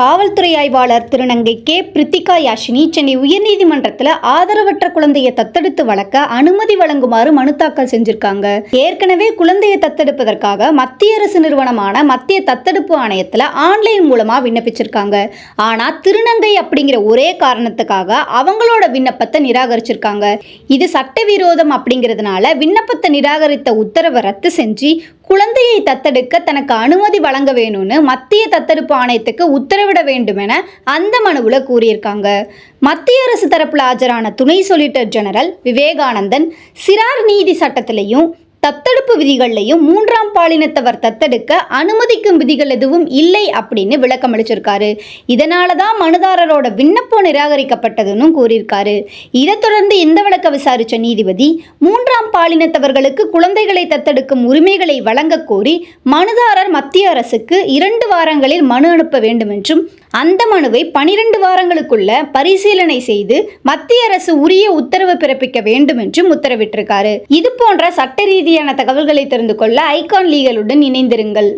காவல்துறை ஆய்வாளர் திருநங்கை கே. பிரித்திகா யாஷினி சென்னை உயர்நீதிமன்றத்தில் ஆதரவற்ற குழந்தையை தத்தெடுத்து வளர்க்க அனுமதி வழங்குமாறு மனு தாக்கல் செஞ்சிருக்காங்க. ஏற்கனவே குழந்தையை தத்தெடுப்பதற்காக மத்திய அரசு நிறுவனமான மத்திய தத்தெடுப்பு ஆணையத்தில் ஆன்லைன் மூலமா விண்ணப்பிச்சிருக்காங்க. ஆனா திருநங்கை அப்படிங்கிற ஒரே காரணத்துக்காக அவங்களோட விண்ணப்பத்தை நிராகரிச்சிருக்காங்க. இது சட்டவிரோதம் அப்படிங்கிறதுனால விண்ணப்பத்தை நிராகரித்த உத்தரவை ரத்து செஞ்சு குழந்தையை தத்தெடுக்க தனக்கு அனுமதி வழங்க வேணும்னு மத்திய தத்தெடுப்பு ஆணையத்துக்கு உத்தரவிட வேண்டும் என அந்த மனுவில் கூறியிருக்காங்க. மத்திய அரசு தரப்பில் ஆஜரான துணை சொலிட்டர் ஜெனரல் விவேகானந்தன் சிறார் நீதி சட்டத்திலையும் தத்தெடுப்பு விதிகள்லையும் மூன்றாம் பாலினத்தவர் தத்தெடுக்க அனுமதிக்கும் விதிகள் எதுவும் இல்லை அப்படின்னு விளக்கம் அளிச்சிருக்காரு. இதனால தான் மனுதாரரோட விண்ணப்பம் நிராகரிக்கப்பட்டதுன்னு கூறியிருக்காரு. இதை தொடர்ந்து இந்த விளக்க விசாரித்த நீதிபதி மூன்றாம் பாலினத்தவர்களுக்கு குழந்தைகளை தத்தெடுக்கும் உரிமைகளை வழங்க கோரி மனுதாரர் மத்திய அரசுக்கு இரண்டு வாரங்களில் மனு அனுப்ப வேண்டும் என்றும் அந்த மனுவை பனிரெண்டு வாரங்களுக்குள்ள பரிசீலனை செய்து மத்திய அரசு உரிய உத்தரவு பிறப்பிக்க வேண்டும் என்றும் உத்தரவிட்டிருக்காரு. இது போன்ற சட்ட ரீதியான தகவல்களை தெரிந்து கொள்ள ஐகான் லீகலுடன் இணைந்திருங்கள்.